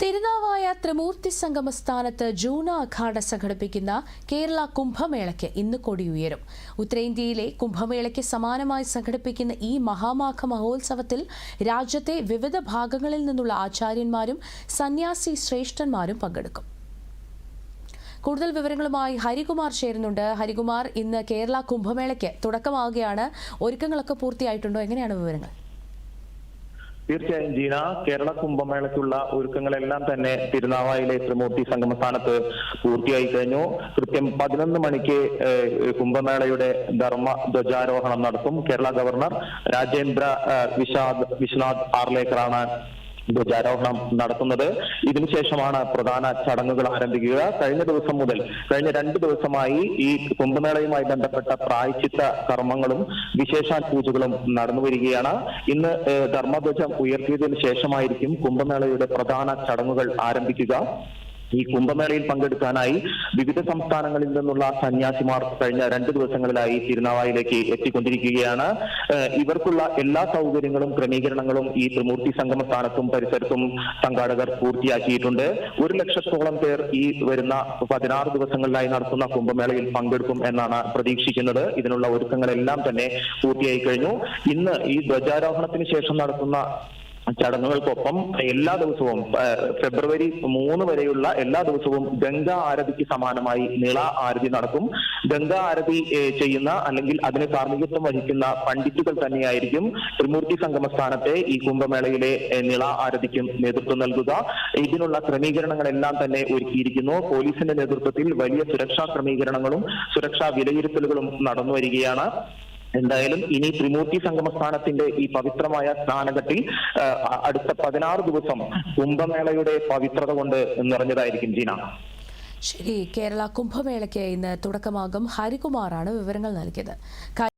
തിരുനാവായ ത്രിമൂർത്തി സംഗമ സ്ഥാനത്ത് ജൂണ അഖാഡ സംഘടിപ്പിക്കുന്ന കേരള കുംഭമേളയ്ക്ക് ഇന്ന് കൊടിയുയരും ഉത്തരേന്ത്യയിലെ കുംഭമേളയ്ക്ക് സമാനമായി സംഘടിപ്പിക്കുന്ന ഈ മഹാമാഘ മഹോത്സവത്തിൽ രാജ്യത്തെ വിവിധ ഭാഗങ്ങളിൽ നിന്നുള്ള ആചാര്യന്മാരും സന്യാസി ശ്രേഷ്ഠന്മാരും പങ്കെടുക്കും. കൂടുതൽ വിവരങ്ങളുമായി ഹരികുമാർ ചേരുന്നുണ്ട്. ഹരികുമാർ ഇന്ന് കേരള കുംഭമേളയ്ക്ക് തുടക്കമാവുകയാണ്. ഒരുക്കങ്ങളൊക്കെ പൂർത്തിയായിട്ടുണ്ടോ? എങ്ങനെയാണ് വിവരങ്ങൾ? തീർച്ചയായും ജീന കേരള കുംഭമേളയ്ക്കുള്ള ഒരുക്കങ്ങളെല്ലാം തന്നെ തിരുനാവായിലെ ത്രിമൂർത്തി സംഗമസ്ഥാനത്ത് പൂർത്തിയായി കഴിഞ്ഞു. കൃത്യം പതിനൊന്ന് മണിക്ക് കുംഭമേളയുടെ ധർമ്മ ധ്വജാരോഹണം നടത്തും. കേരള ഗവർണർ രാജേന്ദ്ര വിശാദ് വിശ്വനാഥ് ആർലേക്കറാണ് ധ്വജാരോഹണം നടത്തുന്നത്. ഇതിനുശേഷമാണ് പ്രധാന ചടങ്ങുകൾ ആരംഭിക്കുക. കഴിഞ്ഞ ദിവസം മുതൽ കഴിഞ്ഞ രണ്ട് ദിവസമായി ഈ കുംഭമേളയുമായി ബന്ധപ്പെട്ട പ്രായച്ചിത്ത കർമ്മങ്ങളും വിശേഷാൽ പൂജകളും നടന്നു വരികയാണ്. ഇന്ന് ധർമ്മധ്വജം ഉയർത്തിയതിനു ശേഷമായിരിക്കും കുംഭമേളയുടെ പ്രധാന ചടങ്ങുകൾ ആരംഭിക്കുക. ഈ കുംഭമേളയിൽ പങ്കെടുക്കാനായി വിവിധ സംസ്ഥാനങ്ങളിൽ നിന്നുള്ള സന്യാസിമാർ കഴിഞ്ഞ രണ്ട് ദിവസങ്ങളിലായി തിരുനാവായിലേക്ക് എത്തിക്കൊണ്ടിരിക്കുകയാണ്. ഇവർക്കുള്ള എല്ലാ സൗകര്യങ്ങളും ക്രമീകരണങ്ങളും ഈ ത്രിമൂർത്തി സംഗമ സ്ഥാനത്തും പരിസരത്തും സംഘാടകർ പൂർത്തിയാക്കിയിട്ടുണ്ട്. ഒരു ലക്ഷത്തോളം പേർ ഈ വരുന്ന പതിനാറ് ദിവസങ്ങളിലായി നടത്തുന്ന കുംഭമേളയിൽ പങ്കെടുക്കും എന്നാണ് പ്രതീക്ഷിക്കുന്നത്. ഇതിനുള്ള ഒരുക്കങ്ങളെല്ലാം തന്നെ പൂർത്തിയായി കഴിഞ്ഞു. ഇന്ന് ഈ ധ്വജാരോഹണത്തിന് ശേഷം നടത്തുന്ന ചടങ്ങുകൾക്കൊപ്പം എല്ലാ ദിവസവും ഫെബ്രുവരി മൂന്ന് വരെയുള്ള എല്ലാ ദിവസവും ഗംഗാ ആരതിക്ക് സമാനമായി നിള ആരതി നടക്കും. ഗംഗാ ആരതി ചെയ്യുന്ന അല്ലെങ്കിൽ അതിന് കാർമ്മികത്വം വഹിക്കുന്ന പണ്ഡിറ്റുകൾ തന്നെയായിരിക്കും ത്രിമൂർത്തി സംഗമസ്ഥാനത്തെ ഈ കുംഭമേളയിലെ നിള ആരതിക്കും നേതൃത്വം നൽകുക. ഇതിനുള്ള ക്രമീകരണങ്ങളെല്ലാം തന്നെ ഒരുക്കിയിരിക്കുന്നു. പോലീസിന്റെ നേതൃത്വത്തിൽ വലിയ സുരക്ഷാ ക്രമീകരണങ്ങളും സുരക്ഷാ വിലയിരുത്തലുകളും നടന്നു വരികയാണ് എന്തായാലും ഇനി ത്രിമൂർത്തി സംഗമ സ്ഥാനത്തിന്റെ ഈ പവിത്രമായ സ്നാനഘട്ടിൽ അടുത്ത പതിനാറ് ദിവസം കുംഭമേളയുടെ പവിത്രത കൊണ്ട് നിറഞ്ഞതായിരിക്കും ജീന. ശരി കേരള കുംഭമേളയ്ക്ക് ഇന്ന് തുടക്കമാകും. ഹരികുമാറാണ് വിവരങ്ങൾ നൽകിയത്.